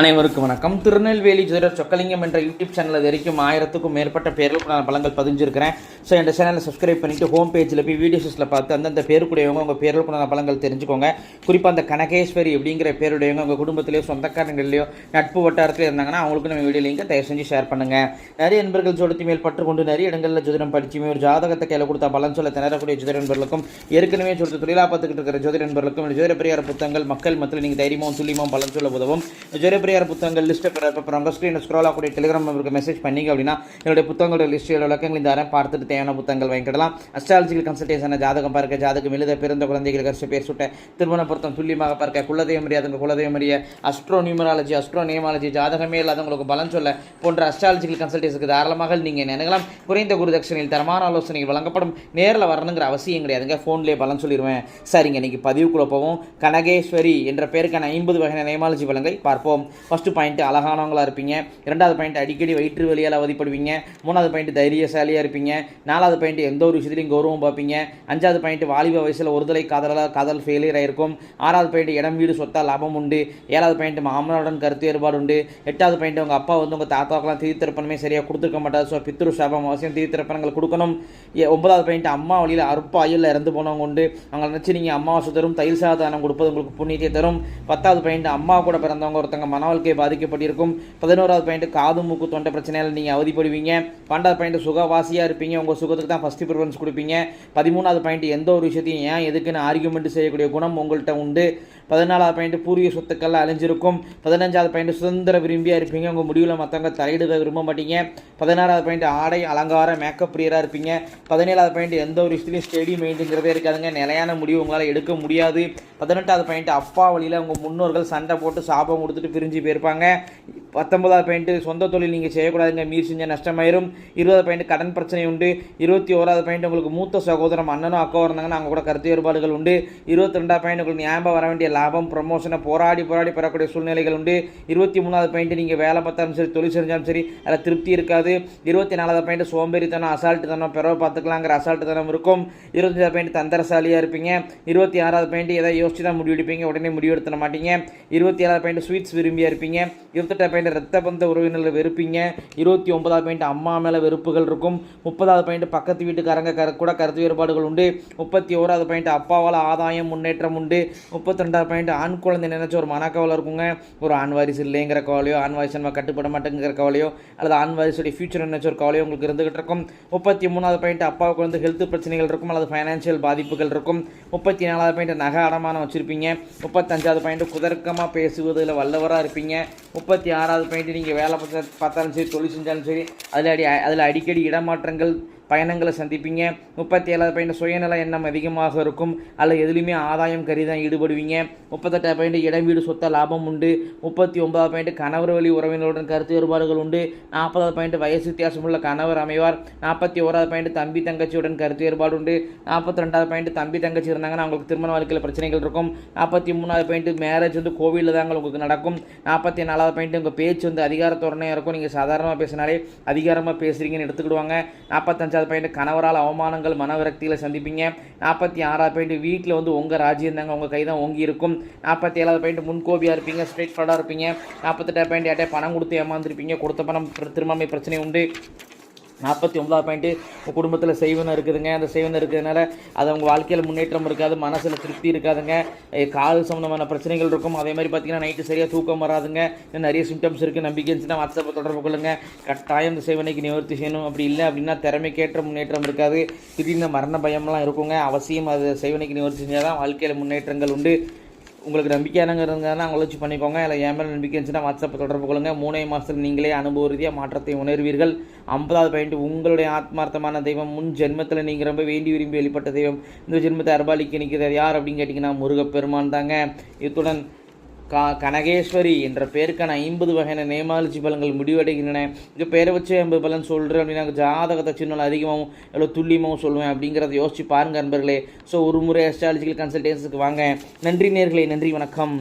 அனைவருக்கும் வணக்கம். திருநெல்வேலி ஜோதிடர் சொக்கலிங்கம் என்ற யூடியூப் சேனல் இது வரைக்கும் ஆயிரத்துக்கும் மேற்பட்ட பேர்களுக்கு நான் பலங்கள் பதிஞ்சிருக்கிறேன். ஸோ இந்த சேனலை சப்ஸ்கிரைப் பண்ணிட்டு ஹோம் பேஜில் போய் வீடியோஸில் பார்த்து அந்தந்த பேருக்குடையவங்க உங்கள் பேர்களுக்கு நான் பலங்கள் தெரிஞ்சுக்கோங்க. குறிப்பாக அந்த கனகேஸ்வரி அப்படிங்கிற பேருடையவங்க உங்கள் குடும்பத்திலேயோ சொந்தக்காரங்களிலேயோ நட்பு வட்டாரத்தில் இருந்தாங்கன்னா அவங்களுக்கு நம்ம வீடியோ லிங்கை தயவு செஞ்சு ஷேர் பண்ணுங்க. நிறைய நண்பர்கள் ஜோடத்தி மேல் பற்று கொண்டு நிறைய இடங்களில் ஜோதிடம் படிச்சுமே ஒரு ஜாதகத்தை கையில் கொடுத்தா பலன் சொல்ல திணறக்கூடிய ஜோதிட நண்பர்களுக்கும் ஏற்கனவே சொல்லிட்டு தொழிலாக பார்த்துக்கிட்டு இருக்கிற ஜோதிட நண்பர்களுக்கும் ஜோதிட பிரியார புத்தகங்கள் மக்கள் மத்தியில் நீங்கள் தைரியமும் துல்லியமும் பலன் சொல்ல உதவும். ஜோதிட பிரியார புத்தகங்கள் லிஸ்ட்டை இப்போ உங்கள் ஸ்க்ரீனில் ஸ்க்ரோல் ஆகக்கூடிய டெலிகிராம் நம்பருக்கு மெசேஜ் பண்ணிங்க அப்படின்னா என்னுடைய புத்தகங்களோட லிஸ்ட் விளக்கங்கள் இந்த வாரம் பார்த்துட்டு தேவையான புத்தகங்கள் வாங்கிக்கலாம் அஸ்ட்ராலஜிக்கல் கன்சல்டேஷன் ஜாதகம் பார்க்க ஜாதகம் எழுத பிறந்த குழந்தைகள் கரிசு பேர் சுட்ட திருமண பொருத்தம் துல்லியமாக பார்க்க குலதெய்வம் அறியாதவங்க குலதெய்வம் அறிய அஸ்ட்ரோ நியூமராலஜி அஸ்ட்ரோ நியமாலஜி ஜாதகமே இல்லாதவங்களுக்கு பலன் சொல்ல போன்ற அஸ்ட்ராலஜிக்கல் கன்சல்டேஷனுக்கு தாராளமாக நீங்கள் நினைக்கலாம் குறைந்த குரு தட்சணையில் தரமான ஆலோசனைகள் வழங்கப்படும். நேரில் வரணுங்கிற அவசியம் கிடையாதுங்க. ஃபோன்லேயே பலன் சொல்லிடுவேன் சரிங்க இன்னைக்கு பதிவுக்குள்ள போவோம். கனகேஸ்வரி என்ற பேருக்கான ஐம்பது வகையான நியமாலஜி வழங்கை பார்ப்போம். ஃபஸ்ட்டு பாயிண்ட் அழகானவங்களா இருப்பீங்க. இரண்டாவது பாயிண்ட் அடிக்கடி வயிற்று வலியால் அவதிப்படுவீங்க. மூணாவது பாயிண்ட் தைரியசாலியாக இருப்பீங்க. நாலாவது பாயிண்ட் எந்த ஒரு விஷயத்துலையும் கௌரவம் பார்ப்பீங்க. அஞ்சாவது பாயிண்ட் வாலிப வயசில் ஒருதலை காதலாக காதல் ஃபெயிலியர் ஆகிருக்கும் ஆறாவது பாயிண்ட் இடம் வீடு சொத்தா லாபம் உண்டு. ஏழாவது பாயிண்ட் மாமனாருடன் கருத்து வேறுபாடு உண்டு. எட்டாவது பாயிண்ட் உங்கள் அப்பா வந்து உங்கள் தாத்தாக்கெல்லாம் திருத்திருப்பனமே சரியாக கொடுத்துருக்க மாட்டார். ஸோ பித்ரு சாபம் அவசியம் திருத்திருப்பனங்கள் கொடுக்கணும். ஏ- ஒன்பதாவது பாயிண்ட் அம்மா வழியில் அற்ப அயலில் இறந்து போனவங்க உண்டு. அவங்களை நினச்சி நீங்கள் அம்மாவாசை தரும் தயிர் சாதானம் கொடுப்பது உங்களுக்கு புண்ணியத்தை தரும். பத்தாவது பாயிண்ட் அம்மா கூட பிறந்தவங்க ஒருத்தங்க மன வாழ்க்கை பாதிக்கப்பட்டிருக்கும். பதினோராவது பாயிண்ட் காது மூக்கு தொண்டை பிரச்சனையால் நீங்கள் அவதிப்படுவீங்க. பன்னெண்டாவது பாயிண்ட் சுகவாசியாக இருப்பீங்க. உங்கள் சுகத்துக்கு தான் ஃபஸ்ட்டு ப்ரிஃபரன்ஸ் கொடுப்பீங்க. பதிமூணாவது பாயிண்ட் எந்த ஒரு விஷயத்தையும் ஏன் எதுக்குன்னு ஆர்கியூமெண்ட் செய்யக்கூடிய குணம் உங்கள்கிட்ட உண்டு. பதினாலாவது பாயிண்ட் பூர்வீக சொத்துக்கள்லாம் அழிஞ்சிருக்கும். பதினஞ்சாவது பாயிண்ட் சுதந்திர விரும்பியாக இருப்பீங்க. உங்கள் முடிவில் மற்றவங்க தலையிட விரும்ப மாட்டீங்க. பதினாறாவது பாயிண்ட் ஆடை அலங்கார மேக்கப் பிரியராக இருப்பீங்க. பதினேழாவது பாயிண்ட் எந்த ஒரு விஷயத்துலையும் ஸ்டெடி மைண்டுங்கிறதே இருக்காதுங்க. நிலையான முடிவு உங்களால் எடுக்க முடியாது. பதினெட்டாவது பாயிண்ட் அப்பா வழியில் உங்கள் முன்னோர்கள் சண்டை போட்டு சாபம் கொடுத்துட்டு பிரிஞ்சு போயிருப்பாங்க. பத்தொன்பதாவது பாயிண்ட்டு சொந்த தொழில் நீங்கள் செய்யக்கூடாதுங்க மீறி செஞ்சால் நஷ்டமாயிரும். இருபது பாயிண்ட் கடன் பிரச்சனை உண்டு. இருபத்தி ஓராவது பாயிண்ட் உங்களுக்கு மூத்த சகோதரம் அண்ணனும் அக்காவும் இருந்தாங்கன்னா அவங்க கூட கருத்து வேறுபாடுகள் உண்டு. இருபத்தி ரெண்டாவது பாயிண்ட் உங்களுக்கு ஞாபகம் வர வேண்டிய லாபம் ப்ரமோஷனை போராடி போராடி பெறக்கூடிய சூழ்நிலைகள் உண்டு. இருபத்தி மூணாவது பாயிண்ட் நீங்கள் வேலை பார்த்தாலும் சரி தொழில் செஞ்சாலும் சரி அதில் திருப்தி இருக்காது. இருபத்தி நாலாவது பாயிண்ட் சோம்பேறித்தனம் அசால்ட்டு தனம் பிறவை பார்த்துக்கலாங்கிற அசால்ட்டு தனம் இருக்கும் இருபத்தஞ்சாவது பாயிண்ட் தந்திரசாலியாக இருப்பீங்க. இருபத்தி ஆறாவது பாயிண்ட் எதாவது யோசிச்சு தான் முடிவெடுப்பீங்க உடனே முடிவெடுத்த மாட்டீங்க. இருபத்தி ஏழாவது பாயிண்ட் ஸ்வீட்ஸ் விரும்பியாக இருப்பீங்க. இருபத்தெட்டாவது பாயிண்ட் ரத்த பந்த உறவினர்கள் வெறுப்பீங்க. இருபத்தி ஒன்பதாவது பாயிண்ட் அம்மா மேலே வெறுப்புகள் இருக்கும். முப்பதாவது பாயிண்ட் பக்கத்து வீட்டுக்காரங்க கரு கூட கருத்து வேறுபாடுகள் உண்டு. முப்பத்தி ஓராவது பாயிண்ட் அப்பாவால் ஆதாயம் முன்னேற்றம் உண்டு. முப்பத்தி ரெண்டாவது பாயிண்ட் ஆண் குழந்தை நினைச்ச ஒரு மனக்கவலை இருக்குங்க. ஒரு ஆண் வாரிசு இல்லைங்கிற கவலையோ ஆண் வாரிசு நம்ம கட்டுப்பட மாட்டேங்கிற கவலையோ அல்லது ஆண் வாரிசுடைய ஃபியூச்சர் நினைச்ச ஒரு கவலையோ உங்களுக்கு இருந்துகிட்டு இருக்கும். முப்பத்தி மூணாவது பாயிண்ட் அப்பாவுக்கு வந்து ஹெல்த் பிரச்சனைகள் இருக்கும் அல்லது ஃபைனான்ஷியல் பாதிப்புகள் இருக்கும். முப்பத்தி நாலாவது பாயிண்ட் நகை அடமானம் வச்சுருப்பீங்க. முப்பத்தஞ்சாவது பாயிண்ட் குதர்க்கமாக பேசுவதில் வல்லவராக இருப்பீங்க. முப்பத்தி ஆறாவது பாயிண்ட் நீங்கள் வேலை பார்த்தாலும் சரி தொழில் செஞ்சாலும் சரி அதில் அடி அதில் அடிக்கடி இடமாற்றங்கள் பயணங்களை சந்திப்பீங்க. முப்பத்தி ஏழாவது பாயிண்ட் சுயநல எண்ணம் அதிகமாக இருக்கும். அல்ல எதுலையுமே ஆதாயம் கருதி தான் ஈடுபடுவீங்க. முப்பத்தெட்டாவது பாயிண்ட் இடம் வீடு சொத்த லாபம் உண்டு. முப்பத்தி ஒன்பதாவது பாயிண்ட் கணவர் வழி உறவினருடன் கருத்து வேறுபாடுகள் உண்டு. நாற்பதாவது பாயிண்ட் வயசு வித்தியாசமுள்ள கணவர் அமைவார். நாற்பத்தி ஓராவது பாயிண்ட் தம்பி தங்கச்சியுடன் கருத்து வேறுபாடு உண்டு. நாற்பத்தி ரெண்டாவது பாயிண்ட் தம்பி தங்கச்சி இருந்தாங்கன்னா அவங்களுக்கு திருமண வாழ்க்கையில் பிரச்சனைகள் இருக்கும். நாற்பத்தி மூணாவது பாயிண்ட் மேரேஜ் வந்து கோவிலில் தாங்க உங்களுக்கு நடக்கும். நாற்பத்தி நாலாவது பாயிண்ட் உங்கள் பேச்சு வந்து அதிகார தோரணையாக இருக்கும். நீங்கள் சாதாரணமாக பேசினாலே அதிகாரமாக பேசுகிறீங்கன்னு எடுத்துக்கிடுவாங்க. நாற்பத்தஞ்சாவது பாயிண்ட் கணவரால் அவமானங்கள் மனவிரக்தியில் சந்திப்பீங்க. நாற்பத்தி ஆறாவது பாயிண்ட் வீட்டில் வந்து உங்கள் ராஜ்யம் தாங்க உங்கள் கை தான் ஓங்கி இருக்கும். நாற்பத்தி ஏழாவது பாயிண்ட் முன்கோபியாக இருப்பீங்க ஸ்ட்ரெயிட் ஃபார்டாக இருப்பீங்க. நாற்பத்தெட்டாவது பாயிண்ட் யார்ட்டே பணம் கொடுத்து ஏமாந்துருப்பீங்க. கொடுத்த பணம் திரு- பிரச்சனை உண்டு. நாற்பத்தி ஒன்பதாவது பாயிண்ட்டு உங்கள் குடும்பத்தில் செய்வனம் இருக்குதுங்க. அந்த செய்வனம் இருக்கிறதுனால அது அவங்க வாழ்க்கையில் முன்னேற்றம் இருக்காது மனசில் திருப்தி இருக்காதுங்க. கால் சம்மந்தமான பிரச்சனைகள் இருக்கும். அதே மாதிரி பார்த்தீங்கன்னா நைட்டு சரியாக தூக்கம் வராதுங்க. இன்னும் நிறைய சிம்டம்ஸ் இருக்குது நம்பிக்கை இருந்துச்சுன்னா வாட்ஸ்அப்பை தொடர்பு கொள்ளுங்க. கட்டாயம் இந்த செய்வனைக்கு நிவர்த்தி செய்யணும். அப்படி இல்லை அப்படின்னா திறமைக்கேற்ற முன்னேற்றம் இருக்காது. திடீர்னு மரண பயம்லாம் இருக்குங்க. அவசியம் அது செய்வனைக்கு நிவர்த்தி செஞ்சால் தான் வாழ்க்கையில் முன்னேற்றங்கள் உண்டு. உங்களுக்கு நம்பிக்கையானங்க இருந்தாங்கன்னா அவங்கள வச்சு பண்ணிக்கோங்க. இல்லை என் மேலே நம்பிக்கை இருந்துச்சுன்னா வாட்ஸ்அப்பை தொடர்பு கொள்ளுங்க. மூணே மாதத்தில் நீங்களே அனுபவ ரீதியாக மாற்றத்தை உணர்வீர்கள். ஐம்பதாவது பாயிண்ட் உங்களுடைய ஆத்மார்த்தமான தெய்வம் முன் ஜென்மத்தில் நீங்கள் ரொம்ப வேண்டி விரும்பி வெளிப்பட்ட தெய்வம். இந்த ஜென்மத்தை அர்பாலிக்கு நிற்கிறது யார் அப்படின்னு கேட்டிங்கன்னா முருகப்பெருமான் தாங்க. இத்துடன் கா கனகேஸ்வரி என்ற பேருக்கான ஐம்பது வகையான நேமாலஜி பலன்கள் முடிவடைகின்றன. இது பேரை வச்சு ஐம்பது பலன் சொல்கிறேன் அப்படின்னா ஜாதகத்தை சின்ன அதிகமாகவும் எவ்வளோ துல்லியமாகவும் சொல்லுவேன் அப்படிங்கிறத யோசிச்சு பாருங்கள் நண்பர்களே. ஸோ ஒரு முறை அஸ்ட்ராலஜிக்கல் கன்சல்டேஷனுக்கு வாங்க. நன்றி நேர்களே நன்றி வணக்கம்.